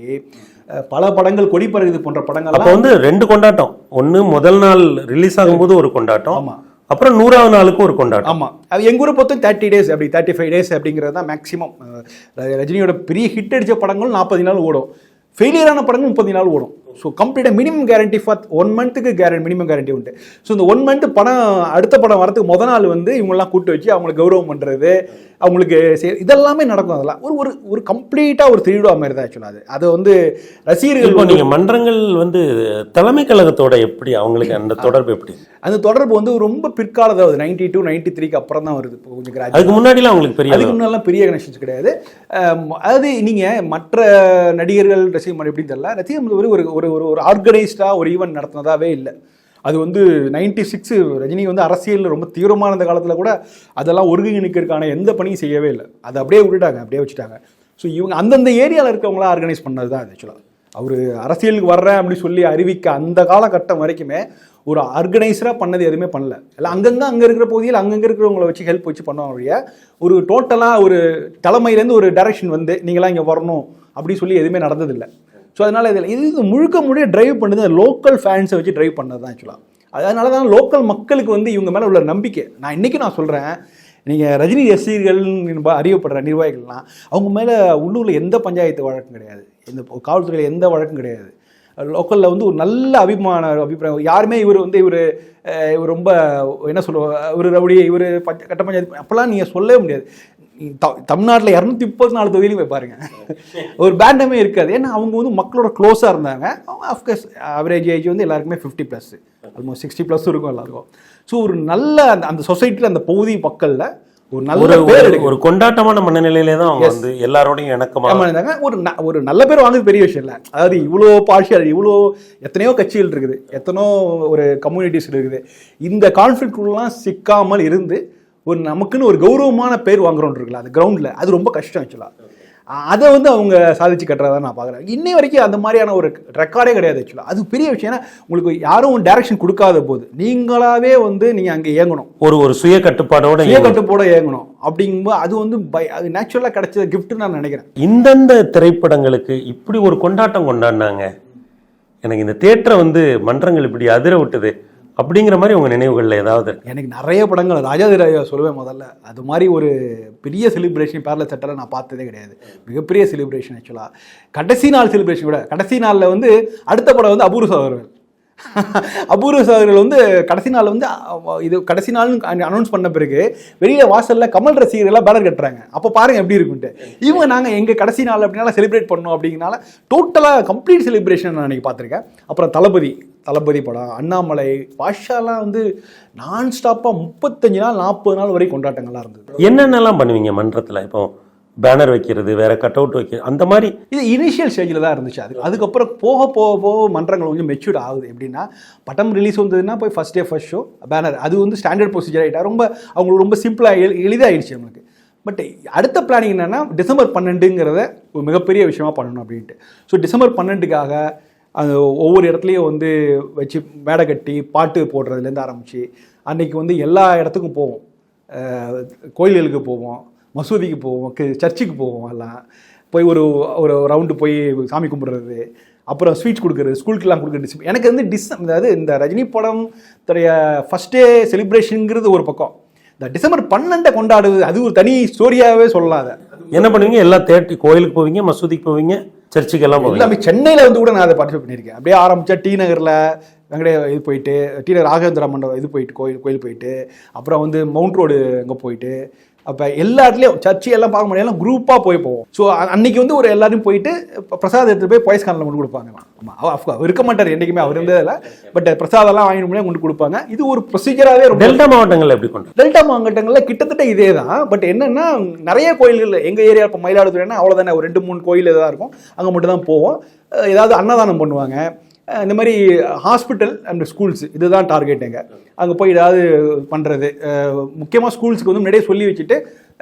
பல படங்கள் கொடிப்பறகுது போன்ற அப்போ படங்கள்லாம் வந்து ரெண்டு கொண்டாட்டம். ஒன்று முதல் நாள் ரிலீஸ் ஆகும்போது ஒரு கொண்டாட்டம். ஆமா. அப்புறம் நூறாவது நாளுக்கு ஒரு கொண்டாட்டம். ஆமாம் அது எங்கள் ஊரை பொறுத்தும் தேர்ட்டி டேஸ் அப்படி தேர்ட்டி ஃபைவ் டேஸ் அப்படிங்கிறது தான் மேக்ஸிமம் ரஜினியோட பெரிய ஹிட் அடித்த படங்கள் நாற்பது நாள் ஓடும். ஃபெயிலியரான படங்கள் முப்பது நாள் ஓடும். ஸோ கம்ப்ளீட்டாக மினிமம் கேரண்டி ஃபார் ஒன் மந்த்துக்கு கேரண்டி மினிமம் கேரண்டி உண்டு. ஸோ இந்த ஒன் மந்த் படம் அடுத்த படம் வரதுக்கு முத நாள் வந்து இவங்கெல்லாம் கூட்டு வச்சு அவங்களுக்கு கௌரவம் பண்ணுறது அவங்களுக்கு இதெல்லாமே நடக்கும் அதெல்லாம். ஒரு ஒரு ஒரு கம்ப்ளீட்டாக ஒரு திருவிழா மாதிரி தான் ஆக்சுவலாக அது. அதை வந்து ரசிகர்கள் இப்போ வந்து- நீங்க மன்றங்கள் வந்து தலைமை கழகத்தோட எப்படி அவங்களுக்கு அந்த தொடர்பு எப்படி? அந்த தொடர்பு வந்து ரொம்ப பிற்காலத்தில் வருது. நைன்டி டூ நைன்டி த்ரீக்கு அப்புறம் தான் வருது. கொஞ்சம். அதுக்கு முன்னாடிலாம் அவங்களுக்கு பெரிய அதுக்கு முன்னாடிலாம் பெரிய கனெக்ஷன்ஸ் கிடையாது. அதாவது நீங்கள் மற்ற நடிகர்கள் ரசிகர் எப்படின்னு தெரியல. ரசிகர் ஒரு ஒரு ஒரு ஒரு ஒரு ஆர்கனைஸ்டாக ஒரு ஈவெண்ட் நடத்தினதாவே இல்லை. அது வந்து நைன்டி சிக்ஸ் ரஜினி வந்து அரசியலில் ரொம்ப தீவிரமான அந்த காலத்தில் கூட அதெல்லாம் ஒருங்கிணைக்கிறதுக்கான எந்த பணியும் செய்யவே இல்லை. அதை அப்படியே விட்டுட்டாங்க அப்படியே வச்சுட்டாங்க. ஸோ இவங்க அந்தந்த ஏரியாவில் இருக்கவங்களாம் ஆர்கனைஸ் பண்ணது தான் ஆக்சுவலாக அவர் அரசியலுக்கு வர்றேன் அப்படி சொல்லி அறிவிக்க அந்த காலகட்டம் வரைக்குமே ஒரு ஆர்கனைஸராக பண்ணது எதுவுமே பண்ணல. இல்லை அங்கங்கே அங்கே இருக்கிற பகுதியில் அங்கங்கே இருக்கிறவங்கள வச்சு ஹெல்ப் வச்சு பண்ணுவாங்க ஒரு டோட்டலாக ஒரு தலைமையிலேருந்து ஒரு டைரக்ஷன் வந்து நீங்களாம் இங்கே வரணும் அப்படி சொல்லி எதுவுமே நடந்ததில்லை. ஸோ அதனால் இதில் இது முழுக்க முழுக்க ட்ரைவ் பண்ணது லோக்கல் ஃபேன்ஸை வச்சு ட்ரைவ் பண்ணது தான் ஆக்சுவலாக அதனால தான் லோக்கல் மக்களுக்கு வந்து இவங்க மேலே உள்ள நம்பிக்கை. நான் இன்றைக்கி நான் சொல்கிறேன் நீங்கள் ரஜினி ரசிகர்கள் அறியப்படுற நிர்வாகிகள்லாம் அவங்க மேலே உள்ளூரில் எந்த பஞ்சாயத்து வழக்கும் கிடையாது. எந்த காவல்துறையில் எந்த வழக்கும் கிடையாது. லோக்கலில் வந்து ஒரு நல்ல அபிமான அபிப்பிராயம். யாருமே இவர் வந்து இவர் இவர் ரொம்ப என்ன சொல்லுவோம் இவர் ரவுடி இவர் பஞ்ச கட்ட பஞ்சாயத்து அப்போல்லாம் நீங்கள் சொல்லவே முடியாது. தமிழ்நாட்டில் இரநூத்தி முப்பத்தி நாலு தொகுதியிலும் போய் பாருங்க. ஒரு பேண்டமே இருக்காது. ஏன்னா அவங்க வந்து மக்களோட க்ளோஸாக இருந்தாங்க. ஆஃப்கோர்ஸ் ஆவரேஜ் ஏஜ் வந்து எல்லாருக்குமே fifty plus almost sixty plus இருக்கும் எல்லாருக்கும். ஸோ ஒரு நல்ல அந்த அந்த சொசைட்டியில் அந்த பகுதி மக்களில் ஒரு நல்ல ஒரு பேர் கொண்டாட்டமான மனநிலையிலே தான் அவங்க வந்து எல்லாரோடையும் இணக்கமா ஆமா இருந்தாங்க. ஒரு ஒரு நல்ல பேர் வாங்குறது பெரிய விஷயம் இல்லை. அதாவது இவ்வளோ பார்ஷியல் இவ்வளோ எத்தனையோ கட்சிகள் இருக்குது. எத்தனையோ ஒரு கம்யூனிட்டிஸ் இருக்குது. இந்த கான்ஃப்ளிக்ட்லாம் சிக்காமல் இருந்து ஒரு நமக்குன்னு ஒரு கௌரவமான பேர் வாங்குறோம் இருக்குல்ல அந்த கிரவுண்டில் அது ரொம்ப கஷ்டம் ஆக்சுவலாக அதை வந்து அவங்க சாதிச்சு கட்டுறதா நான் பார்க்குறேன் இன்னை வரைக்கும் அந்த மாதிரியான ஒரு ரெக்கார்டே கிடையாது ஆக்சுவலாக அது பெரிய விஷயம் ஏன்னா உங்களுக்கு யாரும் டைரக்ஷன் கொடுக்காத போது நீங்களாவே வந்து நீங்கள் அங்கே இயங்கணும். ஒரு ஒரு சுய கட்டுப்பாடோட சுய கட்டுப்போட இயங்கணும். அப்படிங்கும்போது அது வந்து பை அது நேச்சுரலாக கிடைச்ச கிஃப்ட்னு நான் நினைக்கிறேன். இந்தந்த திரைப்படங்களுக்கு இப்படி ஒரு கொண்டாட்டம் கொண்டாடினாங்க. எனக்கு இந்த தேட்டரை வந்து மன்றங்கள் இப்படி அதிர விட்டுது. அப்படிங்கிற மாதிரி உங்கள் நினைவுகளில் ஏதாவது? எனக்கு நிறைய படங்கள் ராஜாதி ராஜா சொல்லுவேன் முதல்ல. அது மாதிரி ஒரு பெரிய செலிப்ரேஷன் பேரல சட்டரை நான் பார்த்ததே கிடையாது. மிகப்பெரிய செலிப்ரேஷன் ஆக்சுவலாக கடைசி நாள் செலிப்ரேஷன் கூட கடைசி நாளில் வந்து அடுத்த படம் வந்து அபூர்வ சகோதரர்கள். அபூர்வ சகர்கள் வந்து கடைசி நாள் வந்து இது கடைசி நாள்னு அனௌன்ஸ் பண்ண பிறகு வெளியில வாசல்ல கமல் ரசிகர்கள் பேனர் கட்டுறாங்க. அப்போ பாருங்க எப்படி இருக்குன்ட்டு. இவங்க நாங்கள் எங்க கடைசி நாள் அப்படினால செலிப்ரேட் பண்ணோம் அப்படிங்கனால டோட்டலாக கம்ப்ளீட் செலிப்ரேஷன் நான் அன்னைக்கு பார்த்துருக்கேன். அப்புறம் தளபதி தளபதி படம் அண்ணாமலை பாஷாலாம் வந்து நான் ஸ்டாப்பாக முப்பத்தஞ்சு நாள் நாற்பது நாள் வரை கொண்டாட்டங்கள்லாம் இருந்தது. என்னென்னலாம் பண்ணுவீங்க மன்றத்தில்? இப்போ பேனர் வைக்கிறது வேற கட் அவுட் வைக்கிறது அந்த மாதிரி இது இனிஷியல் ஸ்டேஜில் தான் இருந்துச்சு. அது அதுக்கப்புறம் போக போக போக மன்றங்கள் கொஞ்சம் மெச்சூர்ட் ஆகுது. எப்படின்னா படம் ரிலீஸ் வந்ததுன்னா போய் first day first show banner அது வந்து ஸ்டாண்டர்ட் ப்ரொசீஜர் ஆகிட்டா ரொம்ப அவங்களுக்கு ரொம்ப சிம்பிளாக எளிதாகிடுச்சு அவங்களுக்கு பட் அடுத்த பிளானிங் என்னென்னா டிசம்பர் பன்னெண்டுங்கிறத ஒரு மிகப்பெரிய விஷயமா பண்ணணும் அப்படின்ட்டு. ஸோ டிசம்பர் பன்னெண்டுக்காக அந்த ஒவ்வொரு இடத்துலையும் வந்து வச்சு மேடை கட்டி பாட்டு போடுறதுலேருந்து ஆரம்பித்து அன்னைக்கு வந்து எல்லா இடத்துக்கும் போவோம். கோயில்களுக்கு போவோம். மசூதிக்கு போவோம் சர்ச்சுக்கு போவோம் எல்லாம். போய் ஒரு ஒரு ரவுண்டு போய் சாமி கும்பிடுறது. அப்புறம் ஸ்வீட்ஸ் கொடுக்குறது ஸ்கூலுக்கெல்லாம் கொடுக்குறது எனக்கு வந்து டிஸ் அதாவது இந்த ரஜினி படம் தடைய ஃபஸ்ட் டே செலிப்ரேஷனுங்கிறது ஒரு பக்கம். இந்த டிசம்பர் பன்னெண்டை கொண்டாடுவது அது ஒரு தனி ஸ்டோரியாகவே சொல்லலாம் அதை என்ன பண்ணுவீங்க? எல்லா தேட்டர் கோயிலுக்கு போவீங்க மசூதிக்கு போவீங்க சர்ச்சுக்கு எல்லாம் போவீங்க. எல்லாமே சென்னையில் வந்து கூட நான் அதை பார்ட்டிசிபேட் பண்ணியிருக்கேன். அப்படியே ஆரம்பிச்சா டி நகரில் வெங்கடே இது போயிட்டு டி நகர் ராகவேந்திர மண்டபம் இது போயிட்டு கோயில் கோயில் போயிட்டு அப்புறம் வந்து மவுண்ட் ரோடு அங்கே போயிட்டு அப்போ எல்லா இடத்துலையும் சர்ச்சு எல்லாம் பார்க்க முடியாது எல்லாம் குரூப்பாக போய் போவோம். ஸோ அன்னைக்கு வந்து ஒரு எல்லாரும் போயிட்டு பிரசாதம் எடுத்துட்டு போய் பாய்ஸ் கானில் கொண்டு கொடுப்பாங்க. ஆமாம் அவர் இருக்க மாட்டார் என்றைக்குமே அவர் இருந்ததில்ல பட் பிரசாதம்லாம் வாங்கிட்டு முடியாது கொண்டு கொடுப்பாங்க. இது ஒரு ப்ரொசீஜராகவே டெல்டா மாவட்டங்கள்ல எப்படி கொண்டு டெல்டா மாவட்டங்களில் கிட்டத்தட்ட இதே தான் பட் என்னன்னா நிறைய கோயில்கள் எங்கள் ஏரியா இப்போ மயிலாடுதுறைனா அவ்வளோதானே ஒரு ரெண்டு மூணு கோயில் தான் இருக்கும். அங்கே மட்டும் தான் போவோம் ஏதாவது அன்னதானம் பண்ணுவாங்க. இந்த மாதிரி ஹாஸ்பிட்டல் அண்ட் ஸ்கூல்ஸ் இதுதான் டார்கெட்டுங்க அங்கே போய் ஏதாவது பண்ணுறது முக்கியமாக ஸ்கூல்ஸுக்கு வந்து முன்னாடியே சொல்லி வச்சுட்டு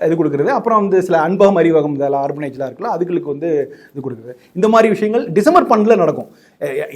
இது கொடுக்குறது. அப்புறம் வந்து சில அன்பகம் அறிவகம் இதெல்லாம் ஆர்கனைஸ்லாம் இருக்குல்ல அதுகளுக்கு வந்து இது கொடுக்குறது. இந்த மாதிரி விஷயங்கள் டிசம்பர் பன்னில் நடக்கும்.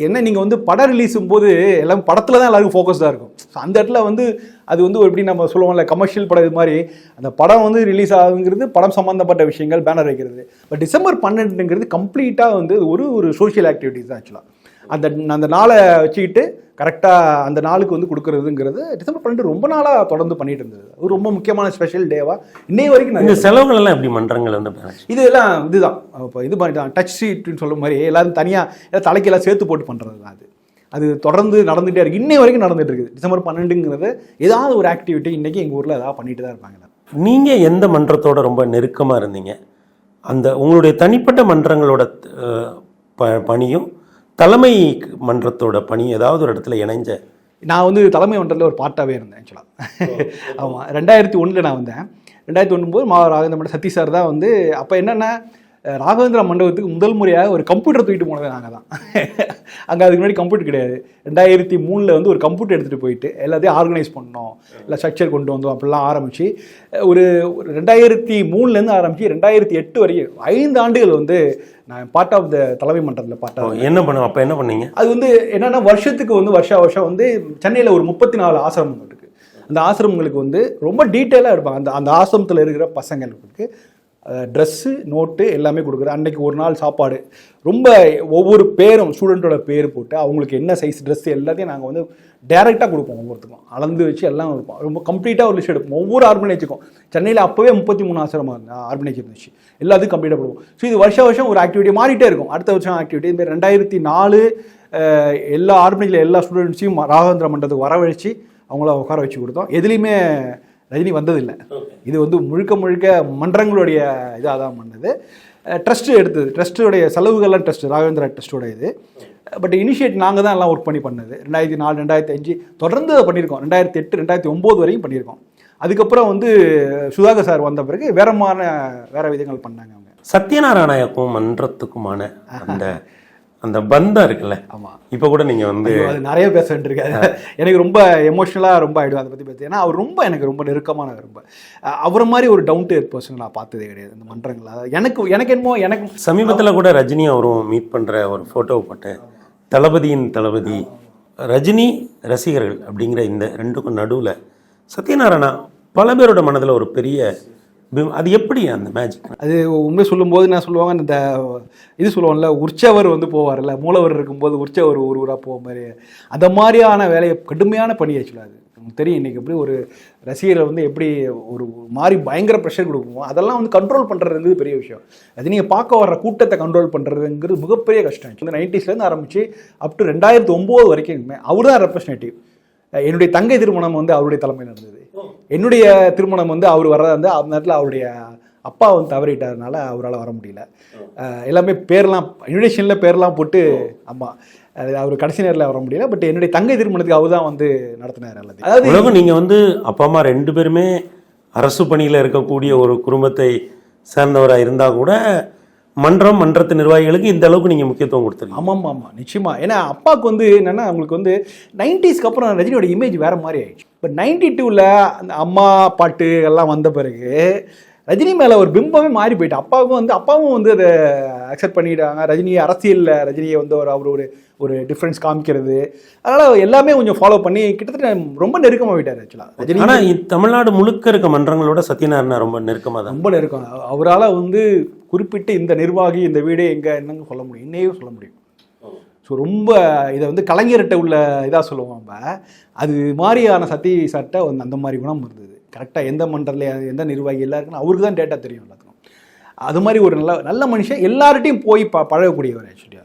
என்ன நீங்கள் வந்து படம் ரிலீஸும் போது எல்லாம் படத்தில் தான் எல்லாருக்கும் ஃபோக்கஸ்டாக இருக்கும். ஸோ அந்த இடத்துல வந்து அது வந்து எப்படி நம்ம சொல்லுவோம்ல கமர்ஷியல் படம் இது மாதிரி அந்த படம் வந்து ரிலீஸ் ஆகுங்கிறது படம் சம்மந்தப்பட்ட விஷயங்கள் பேனர் வைக்கிறது. பட் டிசம்பர் பன்னெண்டுங்கிறது கம்ப்ளீட்டாக வந்து ஒரு ஒரு சோஷியல் ஆக்டிவிட்டிஸ் தான் ஆக்சுவலாக அந்த அந்த நாளை வச்சுக்கிட்டு கரெக்டாக அந்த நாளுக்கு வந்து கொடுக்கறதுங்கிறது டிசம்பர் பன்னெண்டு ரொம்ப நாளாக தொடர்ந்து பண்ணிட்டு இருந்தது. அது ரொம்ப முக்கியமான ஸ்பெஷல் டேவா இன்னைய வரைக்கும் இந்த செலவுகள் எல்லாம் எப்படி மன்றங்கள் வந்து manage இதெல்லாம் இதுதான். இப்போ இது பண்ணிட்டான் டச் ஷீட்னு சொல்ல மாதிரி எல்லாரும் தனியாக தலைக்கு எல்லாம் சேர்த்து போட்டு பண்ணுறது தான் அது. அது தொடர்ந்து நடந்துகிட்டே இருக்கு. இன்னை வரைக்கும் நடந்துட்டு இருக்குது. டிசம்பர் பன்னெண்டுங்கிறது ஏதாவது ஒரு ஆக்டிவிட்டி இன்னைக்கு எங்கள் ஊரில் ஏதாவது பண்ணிட்டு தான் இருப்பாங்க நீங்க எந்த மன்றத்தோட ரொம்ப நெருக்கமா இருந்தீங்க? அந்த உங்களுடைய தனிப்பட்ட மன்றங்களோட ப- பணியும் தலைமை மன்றத்தோட பணி ஏதாவது ஒரு இடத்துல இணைஞ்ச நான் வந்து தலைமை மன்றத்தில் ஒரு பார்ட்டாகவே இருந்தேன் ஆக்சுவலாக ஆமாம் ரெண்டாயிரத்தி ஒன்றில் நான் வந்தேன். ரெண்டாயிரத்தி ஒன்று போது மா ராகவேந்திர சத்தி சார் தான் வந்து அப்போ என்னென்ன ராகவேந்திர மண்டபத்துக்கு முதல் முறையாக ஒரு கம்ப்யூட்டர் தூக்கிட்டு போனது நாங்கள் தான். அங்கே அதுக்கு முன்னாடி கம்ப்யூட்டர் கிடையாது. ரெண்டாயிரத்தி மூணில் வந்து ஒரு கம்ப்யூட்டர் எடுத்துகிட்டு போயிட்டு எல்லாத்தையும் ஆர்கனைஸ் பண்ணோம். இல்லை ஸ்ட்ரக்சர் கொண்டு வந்தோம். அப்படிலாம் ஆரம்பித்து ஒரு ஒரு ரெண்டாயிரத்தி மூணுலேருந்து ஆரம்பித்து ரெண்டாயிரத்தி எட்டு வரைக்கும் ஐந்து ஆண்டுகள் வந்து நான் பார்ட் ஆஃப் த தலைமை மன்றத்தில் பார்ட் ஆஃப் என்ன பண்ண அப்ப என்ன பண்ணீங்க? அது வந்து என்னன்னா வருஷத்துக்கு வந்து வருஷா வருஷம் வந்து சென்னையில் ஒரு முப்பத்தி நாலு ஆசிரமங்கள் இருக்கு. அந்த ஆசிரமங்களுக்கு வந்து ரொம்ப டீட்டெயிலாக இருப்பாங்க. அந்த அந்த ஆசிரமத்தில் இருக்கிற பசங்களுக்கு ட்ரெஸ்ஸு நோட்டு எல்லாமே கொடுக்குறது அன்னைக்கு ஒரு நாள் சாப்பாடு. ரொம்ப ஒவ்வொரு பேரும் ஸ்டூடெண்ட்டோட பேர் போட்டு அவங்களுக்கு என்ன சைஸ் ட்ரெஸ் எல்லாத்தையும் நாங்கள் வந்து டைரெக்டாக கொடுப்போம் ஒவ்வொருத்துக்கும் அளந்து வச்சு எல்லாம் கொடுப்போம். ரொம்ப கம்ப்ளீட்டாக ஒரு லிஸ்ட் எடுப்போம். ஒவ்வொரு ஆர்கனைச்சுக்கும் சென்னையில் அப்போவே முப்பத்தி மூணு ஆசிரமம் ஆர்கனைச் இருந்துச்சு. எல்லாத்துக்கும் கம்ப்ளீட்டாக கொடுப்போம். ஸோ இது வருஷம் வருஷம் ஒரு ஆக்டிவிட்டி மாறிட்டே இருக்கும். அடுத்த வருஷம் ஆக்டிவிட்டி இந்த ரெண்டாயிரத்தி நாலு எல்லா ஆர்கனைஜில் எல்லா ஸ்டூடெண்ட்ஸையும் ராகவேந்திர மண்டலத்துக்கு வரவழைச்சு அவங்கள உட்கார வச்சு கொடுத்தோம். எதுலேயுமே ரஜினி வந்ததில்லை. இது வந்து முழுக்க முழுக்க மன்றங்களுடைய இதாக தான் பண்ணது. ட்ரஸ்ட்டு எடுத்தது. ட்ரஸ்ட்டுடைய செலவுகள்லாம் ட்ரஸ்ட் ராகவேந்திரா ட்ரஸ்ட்டோட இது. பட் இனிஷியேட் நாங்கள் தான் எல்லாம் ஒர்க் பண்ணி பண்ணது. ரெண்டாயிரத்தி நாலு ரெண்டாயிரத்தி அஞ்சு தொடர்ந்து அதை பண்ணியிருக்கோம். ரெண்டாயிரத்தி எட்டு ரெண்டாயிரத்தி ஒம்பது வரைக்கும் பண்ணியிருக்கோம். அதுக்கப்புறம் வந்து சுதாகர் சார் வந்த பிறகு வேறமான வேற விதங்கள் பண்ணாங்க அவங்க. சத்யநாராயணாவுக்கும் மன்றத்துக்குமான அந்த அந்த பந்தம் இருக்குல்ல? ஆமாம் இப்ப கூட நீங்க வந்து அது நிறைய பேச வேண்டியிருக்காது எனக்கு ரொம்ப எமோஷ்னலாக ரொம்ப ஆயிடும் அதை பற்றி பேச ஏன்னா அவர் ரொம்ப எனக்கு ரொம்ப நெருக்கமானவர் ரொம்ப. அவரை மாதிரி ஒரு டவுன் டு எர்த் பர்சன் நான் பார்த்ததே கிடையாது. இந்த மன்றங்கள் எனக்கு எனக்கு என்னமோ எனக்கு சமீபத்துல கூட ரஜினி அவரும் மீட் பண்ற ஒரு போட்டோ போட்டு தளபதியின் தளபதி ரஜினி ரசிகர்கள் அப்படிங்கிற இந்த ரெண்டுக்கும் நடுவுல சத்யநாராயணா பல பேரோட மனதுல ஒரு பெரிய அது எப்படி அந்த மேஜிக் அது உண்மை சொல்லும்போது என்ன சொல்லுவாங்க இந்த இது சொல்லுவோம்ல உற்சவர் வந்து போவார்ல மூலவர் இருக்கும்போது உற்சவர் ஒரு ஊராக போக மாதிரி. அந்த மாதிரியான வேலையை கடுமையான பணியை சொல்லாது தெரியும் இன்னைக்கு எப்படி ஒரு ரசிகரை வந்து எப்படி ஒரு மாதிரி பயங்கர ப்ரெஷர் கொடுக்குமோ. அதெல்லாம் வந்து கண்ட்ரோல் பண்ணுறதுங்கிறது பெரிய விஷயம். அது நீங்கள் பார்க்க வர்ற கூட்டத்தை கண்ட்ரோல் பண்ணுறதுங்கிறது மிகப்பெரிய கஷ்டம் இந்த நைன்டிஸ்லேருந்து ஆரம்பித்து அப் டு ரெண்டாயிரத்து ஒம்பது வரைக்கும் அவர் தான் ரெப்ரஸன்டேட்டிவ் என்னுடைய தங்கை திருமணம் வந்து அவருடைய தலைமையில் நடந்தது என்னுடைய திருமணம் வந்து அவர் வர்றதா இருந்தால் அந்த நேரத்தில் அவருடைய அப்பா வந்து தவறிட்டாருனால அவரால் வர முடியல. எல்லாமே பேர்லாம் இன்விடேஷனில் பேர்லாம் போட்டு ஆமாம் அவர் கடைசி நேரில் வர முடியல பட் என்னுடைய தங்கை திருமணத்துக்கு அவர் தான் வந்து நடத்தினார் எல்லாத்தையும். அதாவது உலகம் நீங்க வந்து அப்பா அம்மா ரெண்டு பேருமே அரசு பணியில இருக்கக்கூடிய ஒரு குடும்பத்தை சேர்ந்தவரா இருந்தா கூட மன்றம் மன்றத்து நிர்வாகிகளுக்கு இந்த அளவுக்கு நீங்க முக்கியத்துவம் கொடுத்துருக்கீங்க. ஆமாம் ஆமாம் நிச்சயமா. ஏன்னா அப்பாவுக்கு வந்து என்னன்னா அவங்களுக்கு வந்து நைன்டிஸ்க்கு அப்புறம் ரஜினியோட இமேஜ் வேற மாதிரி ஆயிடுச்சு. பட் நைன்டி டூவில் அந்த அம்மா பாட்டு எல்லாம் வந்த பிறகு ரஜினி மேலே ஒரு பிம்பமே மாறி போயிட்டு அப்பாவுக்கும் வந்து அப்பாவும் வந்து அதை அக்செப்ட் பண்ணிட்டாங்க. ரஜினி அரசியலில் ரஜினியை வந்து ஒரு அவர் ஒரு ஒரு டிஃப்ரென்ஸ் காமிக்கிறது. அதனால் எல்லாமே கொஞ்சம் ஃபாலோ பண்ணி கிட்டத்தட்ட ரொம்ப நெருக்கமாக போயிட்டார் ஆக்சுவலாக ரஜினி ஆனா இ- தமிழ்நாடு முழுக்க இருக்க மன்றங்களோட சத்யநாராயணா ரொம்ப நெருக்கமா தான். ரொம்ப நெருக்கம். அவரால் வந்து குறிப்பிட்டு இந்த நிர்வாகி இந்த வீடு எங்கே என்னன்னு சொல்ல முடியும். இன்னையும் சொல்ல முடியும். ஸோ ரொம்ப இதை வந்து கலைஞர்கிட்ட உள்ள இதாக சொல்லுவோம் நம்ம. அது மாதிரியான சத்தி சார்ட்ட வந்து அந்த மாதிரி குணம் இருந்தது. கரெக்டாக எந்த மன்றத்தில் எந்த நிர்வாகி எல்லாருக்குன்னு அவருக்கு தான் டேட்டா தெரியும் எல்லாத்துக்கும். அது மாதிரி ஒரு நல்ல நல்ல மனுஷன் எல்லார்ட்டையும் போய் ப பழகக்கூடியவர் ஆக்சுவலி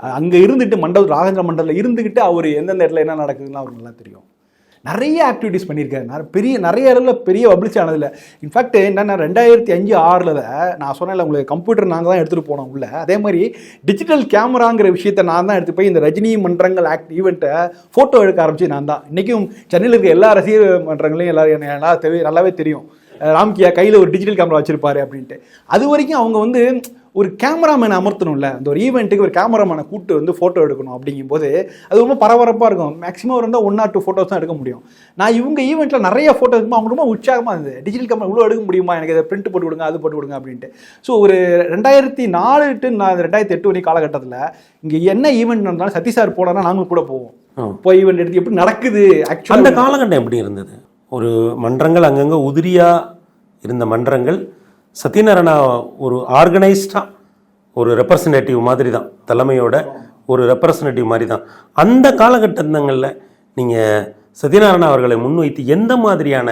அங்கே இருந்துட்டு மண்டபம் ராகேந்திர மண்டலில் இருந்துக்கிட்டு அவர் எந்தெந்த இடத்துல என்ன நடக்குதுன்னு அவருக்கு நல்லா தெரியும். நிறைய ஆக்டிவிட்டீஸ் பண்ணியிருக்காரு. நிறைய பெரிய நிறைய அளவில் பெரிய பப்ளிஷ் ஆனதில்லை. இன்ஃபேக்ட் என்னென்னா ரெண்டாயிரத்தி அஞ்சு ஆறில் நான் சொன்னேன்ல உங்களுக்கு கம்ப்யூட்டர் நாங்கள் தான் எடுத்துகிட்டு போனோம் உள்ள. அதே மாதிரி டிஜிட்டல் கேமராங்கிற விஷயத்தை நான் தான் எடுத்து போய் இந்த ரஜினி மன்றங்கள் ஆக்ட் ஈவெண்ட்டை ஃபோட்டோ எடுக்க ஆரம்பிச்சு நான் தான். இன்றைக்கும் சென்னையில் இருக்க எல்லா ரசிகர் மன்றங்களையும் எல்லாரும் எனக்கு நல்லா தெரிய நல்லாவே தெரியும். ராம்கியா கையில் ஒரு டிஜிட்டல் கேமரா வச்சிருப்பாரு அப்படின்ட்டு. அது வரைக்கும் அவங்க வந்து ஒரு கேமராமேனை அமர்த்தணும்ல. அந்த ஒரு ஈவெண்ட்டுக்கு ஒரு கேமராமேனை கூப்பிட்டு வந்து ஃபோட்டோ எடுக்கணும் அப்படிங்கும்போது அது ரொம்ப பரபரப்பாக இருக்கும். மேக்ஸிமம் இருந்தால் ஒன் ஆர் டூ ஃபோட்டோஸ் தான் எடுக்க முடியும். நான் இவங்க ஈவெண்ட்டில் நிறைய ஃபோட்டோ இருக்கும்போது அவங்க ரொம்ப உற்சாகமாக இருந்தது. டிஜிட்டல் கேமரா இவ்வளோ எடுக்க முடியுமா? எனக்கு இதை பிரிண்ட் போட்டு கொடுங்க அது போட்டு கொடுங்க அப்படின்ட்டு. ஸோ ஒரு ரெண்டாயிரத்தி நாலு டு நான் ரெண்டாயிரத்தி எட்டு வரை காலகட்டத்தில் இங்கே என்ன ஈவெண்ட் நடந்தாலும் சதீஷ் சார் போனா நாங்களும் கூட போவோம். போய் ஈவெண்ட் எடுத்து எப்படி நடக்குது அந்த ஆக்சுவலாக காலகட்டம் எப்படி இருந்தது? ஒரு மன்றங்கள் அங்கங்கே உதிரியாக இருந்த மன்றங்கள். சத்யநாராயணா ஒரு ஆர்கனைஸ்டாக ஒரு ரெப்ரசன்டேட்டிவ் மாதிரி தான் தலைமையோட ஒரு ரெப்ரசன்டேட்டிவ் மாதிரி தான் அந்த காலகட்டங்களில் நீங்கள் சத்யநாராயணா அவர்களை முன்வைத்து எந்த மாதிரியான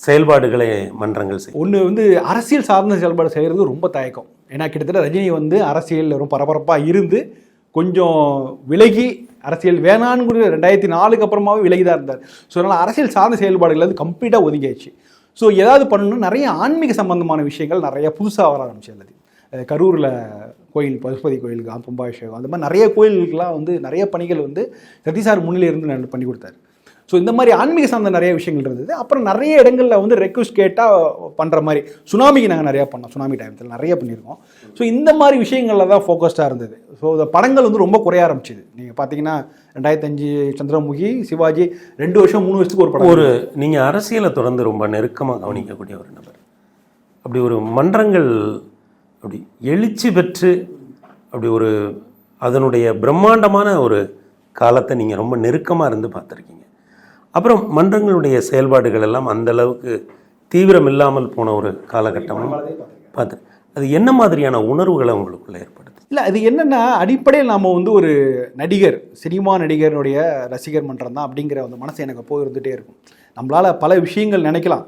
செயல்பாடுகளை மன்றங்கள் செய்யும் ஒன்று வந்து அரசியல் சார்ந்த செயல்பாடு செய்கிறது ரொம்ப தயக்கம். ஏன்னா கிட்டத்தட்ட ரஜினி வந்து அரசியலில் ரொம்ப பரபரப்பாக இருந்து கொஞ்சம் விலகி அரசியல் வேணான்னு ரெண்டாயிரத்தி நாலுக்கு அப்புறமாவே விலகி தான் இருந்தார். ஸோ அதனால் அரசியல் சார்ந்த செயல்பாடுகள் வந்து கம்ப்ளீட்டாக ஒதுங்கியாச்சு. ஸோ ஏதாவது பண்ணணும்னு நிறைய ஆன்மீக சம்பந்தமான விஷயங்கள் நிறைய புதுசாக வர ஆரம்பிச்சது கரூரில் கோயில் பசுபதி கோயிலுக்கு கும்பாபிஷேகம் அந்த மாதிரி நிறைய கோயிலுக்கெல்லாம் வந்து நிறைய பணிகள் வந்து சதீசார் முன்னிலிருந்து பண்ணி கொடுத்தாரு. ஸோ இந்த மாதிரி ஆன்மீக சார்ந்த நிறைய விஷயங்கள் இருந்தது. அப்புறம் நிறைய இடங்களில் வந்து ரெக்வஸ்ட் கேட்டால் பண்ணுற மாதிரி சுனாமிக்கு நாங்கள் நிறையா பண்ணோம். சுனாமி டைமத்தில் நிறைய பண்ணியிருக்கோம் ஸோ இந்த மாதிரி விஷயங்களில் தான் ஃபோக்கஸ்டாக இருந்தது. ஸோ இந்த படங்கள் வந்து ரொம்ப குறைய ஆரம்பிச்சிது. நீங்கள் பார்த்தீங்கன்னா ரெண்டாயிரத்தஞ்சு சந்திரமுகி சிவாஜி ரெண்டு வருஷம் மூணு வருஷத்துக்கு ஒரு படம். ஒரு நீங்கள் அரசியலை தொடர்ந்து ரொம்ப நெருக்கமாக கவனிக்கக்கூடிய ஒரு நபர். அப்படி ஒரு மன்றங்கள் அப்படி எழுச்சி பெற்று அப்படி ஒரு அதனுடைய பிரம்மாண்டமான ஒரு காலத்தை நீங்கள் ரொம்ப நெருக்கமாக இருந்து பார்த்துருக்கீங்க. அப்புறம் மன்றங்களுடைய செயல்பாடுகள் எல்லாம் அந்த அளவுக்கு தீவிரம் இல்லாமல் போன ஒரு காலகட்டமும் பார்த்து அது என்ன மாதிரியான உணர்வுகளை உங்களுக்குள்ளே ஏற்படுது இல்லை அது என்னென்னா அடிப்படையில் நாம் வந்து ஒரு நடிகர் சினிமா நடிகருடைய ரசிகர் மன்றம் தான் அப்படிங்கிற அந்த மனசு எனக்கு போய் இருந்துகிட்டே இருக்கும். நம்மளால் பல விஷயங்கள் நினைக்கலாம்.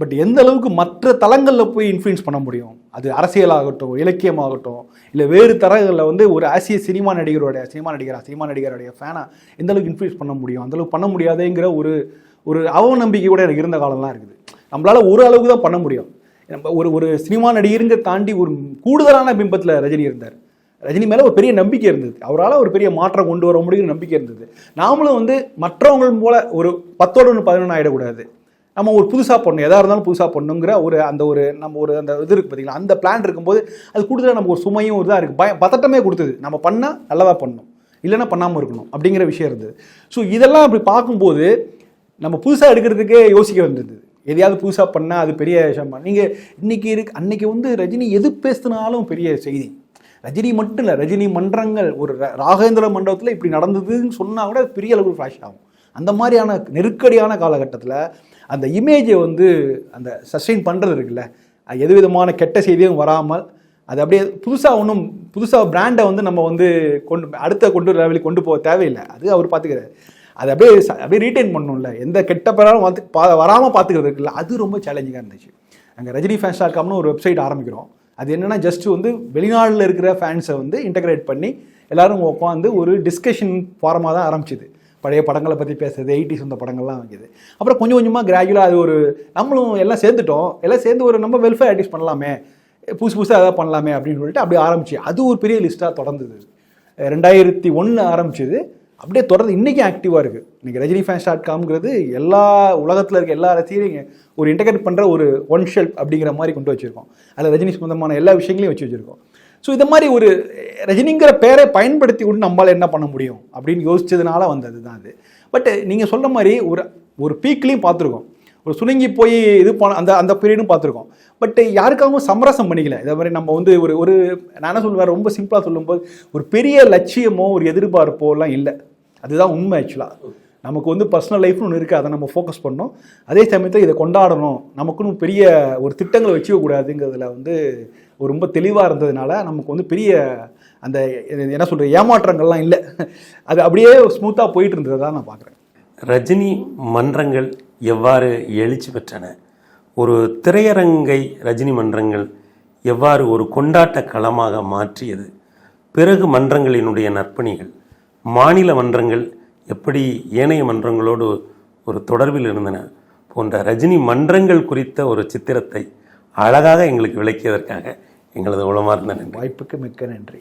பட் எந்த அளவுக்கு மற்ற தளங்களில் போய் இன்ஃப்ளூயன்ஸ் பண்ண முடியும்? அது அரசியலாகட்டும் இலக்கியமாகட்டும் இல்லை வேறு தரங்களில் வந்து ஒரு ஆசிய சினிமா நடிகருடைய சினிமா நடிகரா சினிமா நடிகருடைய ஃபேனாக எந்த அளவுக்கு இன்ஃப்ளூயன்ஸ் பண்ண முடியும்? அந்தளவுக்கு பண்ண முடியாதுங்கிற ஒரு ஒரு அவநம்பிக்கை கூட எனக்கு இருந்த காலம்லாம் இருக்குது. நம்மளால் ஒரு அளவுக்கு தான் பண்ண முடியும். நம்ம ஒரு ஒரு சினிமா நடிகருங்க தாண்டி ஒரு கூடுதலான பிம்பத்தில் ரஜினி இருந்தார். ரஜினி மேலே ஒரு பெரிய நம்பிக்கை இருந்தது. அவரால் ஒரு பெரிய மாற்றம் கொண்டு வர முடியுங்கிற நம்பிக்கை இருந்தது. நாமளும் வந்து மற்றவங்க போல ஒரு பத்தோடு ஒன்று பதினொன்று ஆகிடக்கூடாது நம்ம ஒரு புதுசாக பண்ணணும். எதாக இருந்தாலும் புதுசாக பண்ணணுங்கிற ஒரு அந்த ஒரு நம்ம ஒரு அந்த இது இருக்குது பார்த்தீங்களா அந்த பிளான் இருக்கும்போது அது கூடுதலாக நமக்கு ஒரு சுமையும் ஒரு இதாக இருக்குது பய பதட்டமே கொடுத்தது. நம்ம பண்ணால் நல்லதாக பண்ணணும். இல்லைன்னா பண்ணாமல் இருக்கணும் அப்படிங்கிற விஷயம் இருந்தது. ஸோ இதெல்லாம் அப்படி பார்க்கும்போது நம்ம புதுசாக எடுக்கிறதுக்கே யோசிக்க வந்தது எதையாவது புதுசாக பண்ணால் அது பெரிய விஷயம். நீங்கள் இன்றைக்கி இருக்கு அன்றைக்கி வந்து ரஜினி எது பேசினாலும் பெரிய செய்தி. ரஜினி மட்டும் இல்லை ரஜினி மன்றங்கள் ஒரு ர- ராகேந்திர மண்டபத்தில் இப்படி நடந்ததுன்னு சொன்னால் கூட பெரிய அளவுக்கு ஃப்ளாஷ் ஆகும். அந்த மாதிரியான நெருக்கடியான காலகட்டத்தில் அந்த இமேஜை வந்து அந்த சஸ்டெயின் பண்ணுறது இருக்குல்ல. அது எது விதமான கெட்ட செய்தியும் வராமல் அது அப்படியே புதுசாக ஒன்றும் புதுசாக பிராண்டை வந்து நம்ம வந்து கொண்டு அடுத்த கொண்டு லெவலுக்கு கொண்டு போக தேவையில்லை. அது அவர் பார்த்துக்கிறாரு அது அப்படியே அப்படியே ரீட்டைன் பண்ணணும்ல. எந்த கெட்ட பேராலும் வந்து பா வராமல் பார்த்துக்கிறது இருக்குல்ல. அது ரொம்ப சேலஞ்சிங்காக இருந்துச்சு. அங்கே ரஜினி ஃபேன்ஸ் டாட் காம்னு ஒரு வெப்சைட் ஆரம்பிக்கிறோம். அது என்னென்னா ஜஸ்ட் வந்து வெளிநாட்டில் இருக்கிற ஃபேன்ஸை வந்து இன்டகிரேட் பண்ணி எல்லாரும் உட்காந்து ஒரு டிஸ்கஷன் ஃபாரமாக தான் ஆரம்பிச்சிது. பழைய படங்களை பற்றி பேசுறது எயிட்டிஸ் வந்த படங்கள்லாம் வைக்குது அப்புறம் கொஞ்சம் கொஞ்சமாக கிராஜுவலாக அது ஒரு நம்மளும் எல்லாம் சேர்ந்துட்டோம். எல்லாம் சேர்ந்து ஒரு நம்ம வெல்ஃபேர் ஆக்டிவ்ஸ் பண்ணலாமே புதுசு புதுசாக எதாவது பண்ணலாமே அப்படின்னு சொல்லிட்டு அப்படியே ஆரம்பிச்சு. அது ஒரு பெரிய லிஸ்ட்டாக தொடர்ந்தது. ரெண்டாயிரத்தி ஒன்று ஆரம்பிச்சது. அப்படியே தொடர்ந்து இன்றைக்கும் ஆக்டிவாக இருக்குது இன்றைக்கி ரஜினி ஃபேன்ஸ் டாட் காம்ங்கிறது எல்லா உலகத்தில் இருக்க எல்லா ரசிகரையும் ஒரு இன்டகிரேட் பண்ணுற ஒரு ஒன் ஷெல்ப் அப்படிங்கிற மாதிரி கொண்டு வச்சுருக்கோம். அதில் ரஜினி சம்பந்தமான எல்லா விஷயங்களையும் வச்சு வச்சுருக்கோம். ஸோ இது மாதிரி ஒரு ரஜினிங்கிற பேரை பயன்படுத்தி கொண்டு நம்மளால் என்ன பண்ண முடியும்? அப்படின்னு யோசிச்சதுனால வந்தது தான் அது. பட் நீங்கள் சொல்ல மாதிரி ஒரு ஒரு பீக்லேயும் பார்த்துருக்கோம். ஒரு சுணங்கி போய் இது பண்ண அந்த அந்த பீரியடும் பார்த்துருக்கோம். பட் யாருக்காகவும் சமரசம் பண்ணிக்கல. இதே மாதிரி நம்ம வந்து ஒரு ஒரு நான் என்ன சொல்லுவேன் ரொம்ப சிம்பிளாக சொல்லும்போது ஒரு பெரிய லட்சியமோ ஒரு எதிர்பார்ப்போ எல்லாம் இல்லை. அதுதான் உண்மை ஆக்சுவலாக நமக்கு வந்து பர்சனல் லைஃப்னு ஒன்று இருக்குது அதை நம்ம ஃபோக்கஸ் பண்ணோம் அதே சமயத்தில் இதை கொண்டாடணும். நமக்குன்னு பெரிய ஒரு திட்டங்களை வச்சுக்கக்கூடாதுங்கிறதுல வந்து ஒரு ரொம்ப தெளிவாக இருந்ததுனால நமக்கு வந்து பெரிய அந்த என்ன சொல்கிற ஏமாற்றங்கள்லாம் இல்லை. அது அப்படியே ஸ்மூத்தாக போயிட்டு இருந்ததை தான் நான் பார்க்குறேன். ரஜினி மன்றங்கள் எவ்வாறு எழுச்சி பெற்றன? ஒரு திரையரங்கை ரஜினி மன்றங்கள் எவ்வாறு ஒரு கொண்டாட்ட களமாக மாற்றியது? பிறகு மன்றங்களினுடைய நற்பணிகள் மாநில மன்றங்கள் எப்படி ஏனைய மன்றங்களோடு ஒரு தொடர்பில் இருந்தன போன்ற ரஜினி மன்றங்கள் குறித்த ஒரு சித்திரத்தை அழகாக எங்களுக்கு விளக்கியதற்காக எங்களது உளமார்ந்த நன்றி. வாய்ப்புக்கு மிக்க நன்றி.